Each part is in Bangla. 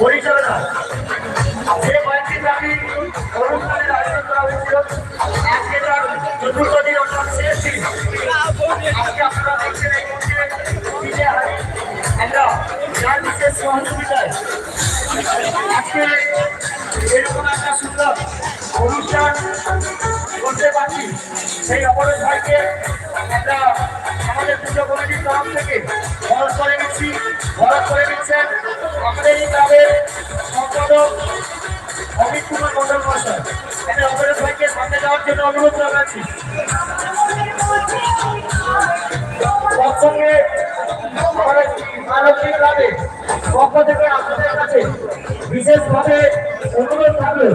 পরিচালনা। যে কয়েকটি দাবি অনুষ্ঠানের আয়োজন করা হয়েছিল, আজকে তার চতুর্থ দিন, অর্থাৎ শেষ দিন। আজকে আপনারা দেখছেন এই মন্দিরে ফিরে হারি আমরা যার বিশেষ সহযোগিতায়। আজকে এরকম একটা সুন্দর অনুষ্ঠান করতে পারছি। সেই অপরেশ ভাইকে আমরা আমাদের পুজো কমিটির তরফ থেকে বরফ করে নিচ্ছি বরফ করে নিচ্ছেন আমাদের এই ক্লাবের সম্পাদক অমিত কুমার মন্ডল মহাশয়। এখানে অপরেশ ভাইকে সামনে যাওয়ার জন্য অনুরোধ জানাচ্ছি। আমাদের আরক্ষী ক্লাবে পক্ষ থেকে আপনাদের কাছে বিশেষভাবে অনুরোধ থাকবে।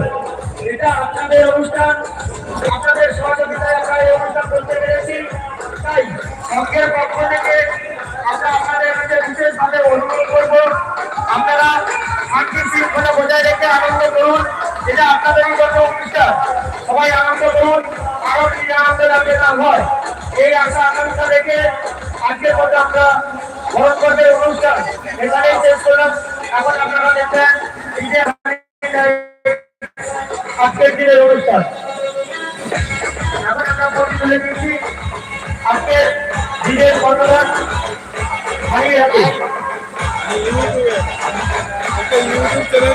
এটা আপনাদেরই জন্য অনুষ্ঠান সবাই আনন্দ করুন, আরও কি আনন্দ যাতে না হয়। এই আশা আকাঙ্ক্ষা রেখে আজকের মধ্যে আমরা ভরত পর্বের অনুষ্ঠান এখানেই শেষ করলাম। এখন আপনারা দেখবেন আজকের দিনের অনুষ্ঠান। এখন তুলে দিচ্ছি আজকের দিনের বর্তমান হারিয়ে যাবে YouTube channel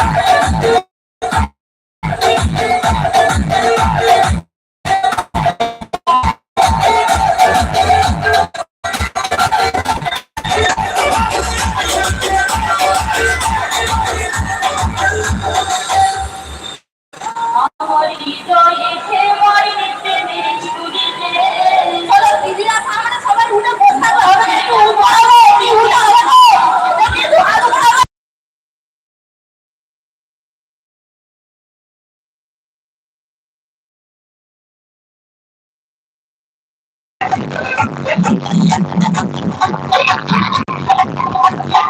Yeah. Thank you.